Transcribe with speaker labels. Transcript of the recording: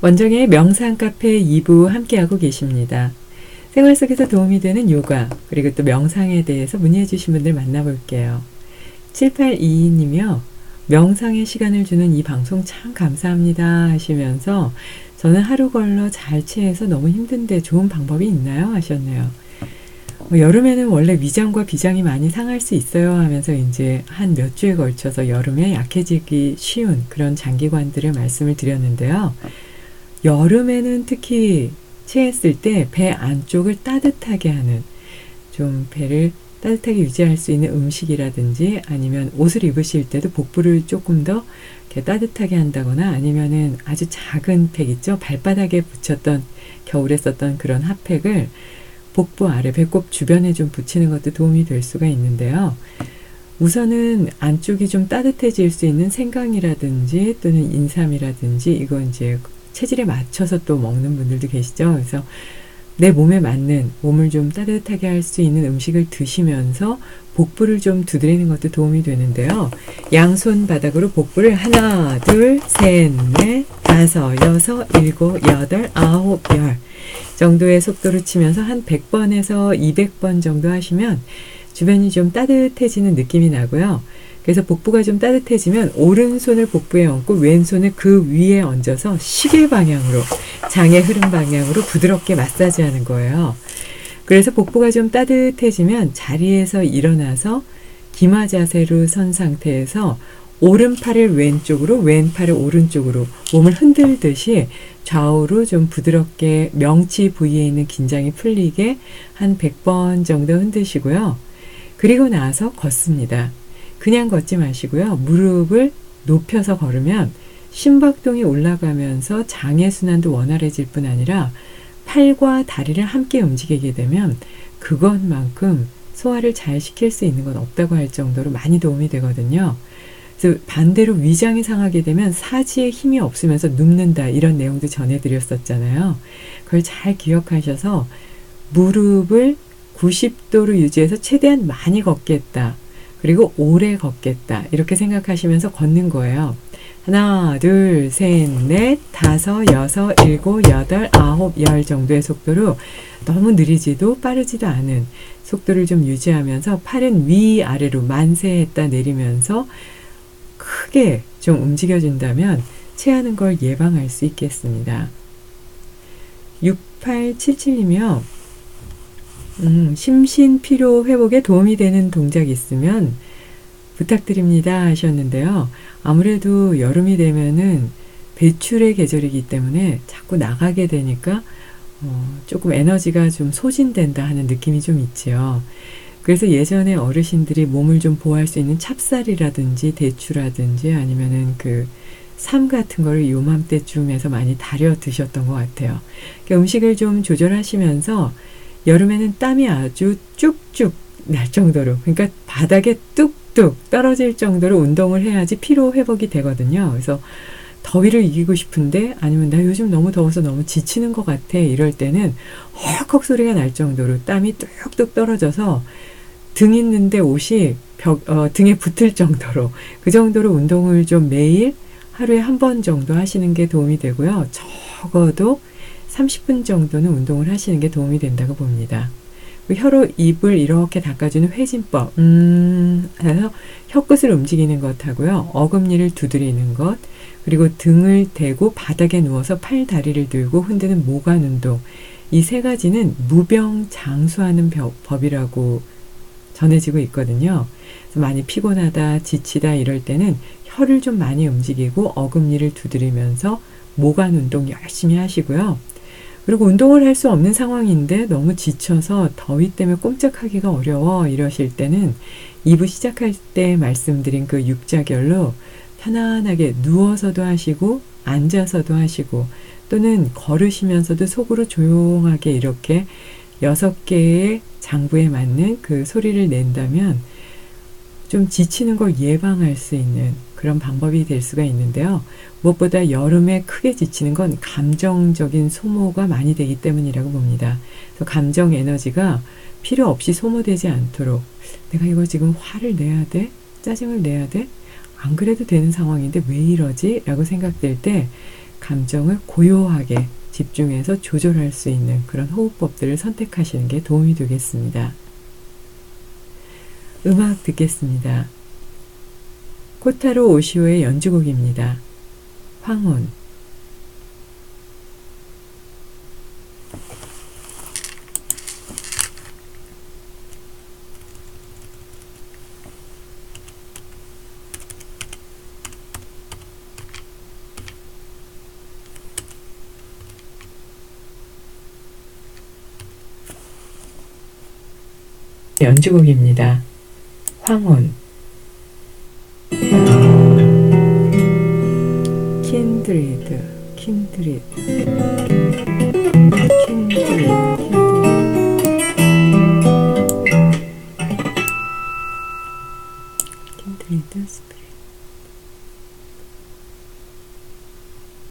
Speaker 1: 원정의 명상 카페 2부 함께하고 계십니다. 생활 속에서 도움이 되는 요가, 그리고 또 명상에 대해서 문의해 주신 분들 만나볼게요. 7822님이요. 명상의 시간을 주는 이 방송 참 감사합니다 하시면서 저는 하루 걸러 잘 체해서 너무 힘든데 좋은 방법이 있나요? 하셨네요. 뭐 여름에는 원래 위장과 비장이 많이 상할 수 있어요 하면서 이제 한 몇 주에 걸쳐서 여름에 약해지기 쉬운 그런 장기관들을 말씀을 드렸는데요. 여름에는 특히 체했을 때 배 안쪽을 따뜻하게 하는 좀 배를 따뜻하게 유지할 수 있는 음식이라든지 아니면 옷을 입으실 때도 복부를 조금 더 이렇게 따뜻하게 한다거나 아니면은 아주 작은 팩 있죠 발바닥에 붙였던 겨울에 썼던 그런 핫팩을 복부 아래 배꼽 주변에 좀 붙이는 것도 도움이 될 수가 있는데요. 우선은 안쪽이 좀 따뜻해질 수 있는 생강이라든지 또는 인삼이라든지 이거 이제 체질에 맞춰서 또 먹는 분들도 계시죠. 그래서 내 몸에 맞는 몸을 좀 따뜻하게 할 수 있는 음식을 드시면서 복부를 좀 두드리는 것도 도움이 되는데요. 양손 바닥으로 복부를 하나, 둘, 셋, 넷, 다섯, 여섯, 일곱, 여덟, 아홉, 열 정도의 속도로 치면서 한 100번에서 200번 정도 하시면 주변이 좀 따뜻해지는 느낌이 나고요. 그래서 복부가 좀 따뜻해지면 오른손을 복부에 얹고 왼손을 그 위에 얹어서 시계 방향으로 장의 흐름 방향으로 부드럽게 마사지하는 거예요. 그래서 복부가 좀 따뜻해지면 자리에서 일어나서 기마 자세로 선 상태에서 오른팔을 왼쪽으로 왼팔을 오른쪽으로 몸을 흔들듯이 좌우로 좀 부드럽게 명치 부위에 있는 긴장이 풀리게 한 100번 정도 흔드시고요. 그리고 나서 걷습니다. 그냥 걷지 마시고요. 무릎을 높여서 걸으면 심박동이 올라가면서 장의 순환도 원활해질 뿐 아니라 팔과 다리를 함께 움직이게 되면 그것만큼 소화를 잘 시킬 수 있는 건 없다고 할 정도로 많이 도움이 되거든요. 그래서 반대로 위장이 상하게 되면 사지에 힘이 없으면서 눕는다 이런 내용도 전해드렸었잖아요. 그걸 잘 기억하셔서 무릎을 90도로 유지해서 최대한 많이 걷겠다. 그리고 오래 걷겠다. 이렇게 생각하시면서 걷는 거예요. 하나, 둘, 셋, 넷, 다섯, 여섯, 일곱, 여덟, 아홉, 열 정도의 속도로 너무 느리지도 빠르지도 않은 속도를 좀 유지하면서 팔은 위아래로 만세했다 내리면서 크게 좀 움직여준다면 체하는 걸 예방할 수 있겠습니다. 6877이며 음, 심신 피로 회복에 도움이 되는 동작 있으면 부탁드립니다 하셨는데요. 아무래도 여름이 되면은 배출의 계절이기 때문에 자꾸 나가게 되니까 어, 조금 에너지가 좀 소진된다 하는 느낌이 좀 있지요. 그래서 예전에 어르신들이 몸을 좀 보호할 수 있는 찹쌀이라든지 대추라든지 아니면은 그 삶 같은 거를 요맘때쯤에서 많이 다려 드셨던 것 같아요. 그러니까 음식을 좀 조절하시면서 여름에는 땀이 아주 쭉쭉 날 정도로 그러니까 바닥에 뚝뚝 떨어질 정도로 운동을 해야지 피로 회복이 되거든요. 그래서 더위를 이기고 싶은데 아니면 나 요즘 너무 더워서 너무 지치는 것 같아 이럴 때는 헉헉 소리가 날 정도로 땀이 뚝뚝 떨어져서 등 있는데 옷이 벽, 어, 등에 붙을 정도로 그 정도로 운동을 좀 매일 하루에 한 번 정도 하시는 게 도움이 되고요. 적어도 30분 정도는 운동을 하시는 게 도움이 된다고 봅니다. 혀로 입을 이렇게 닦아주는 회진법, 음, 해서 혀끝을 움직이는 것하고요. 어금니를 두드리는 것, 그리고 등을 대고 바닥에 누워서 팔 다리를 들고 흔드는 모관 운동. 이 세 가지는 무병 장수하는 법이라고 전해지고 있거든요. 많이 피곤하다, 지치다 이럴 때는 혀를 좀 많이 움직이고 어금니를 두드리면서 모관 운동 열심히 하시고요. 그리고 운동을 할 수 없는 상황인데 너무 지쳐서 더위 때문에 꼼짝하기가 어려워 이러실 때는 2부 시작할 때 말씀드린 그 육자결로 편안하게 누워서도 하시고 앉아서도 하시고 또는 걸으시면서도 속으로 조용하게 이렇게 여섯 개의 장부에 맞는 그 소리를 낸다면 좀 지치는 걸 예방할 수 있는 그런 방법이 될 수가 있는데요. 무엇보다 여름에 크게 지치는 건 감정적인 소모가 많이 되기 때문이라고 봅니다. 그래서 감정 에너지가 필요 없이 소모되지 않도록 내가 이거 지금 화를 내야 돼? 짜증을 내야 돼? 안 그래도 되는 상황인데 왜 이러지? 라고 생각될 때 감정을 고요하게 집중해서 조절할 수 있는 그런 호흡법들을 선택하시는 게 도움이 되겠습니다. 음악 듣겠습니다. 코타로 오시오의 연주곡입니다. 황혼 연주곡입니다. 황혼 킨드리드 킨드리드. 킨드리드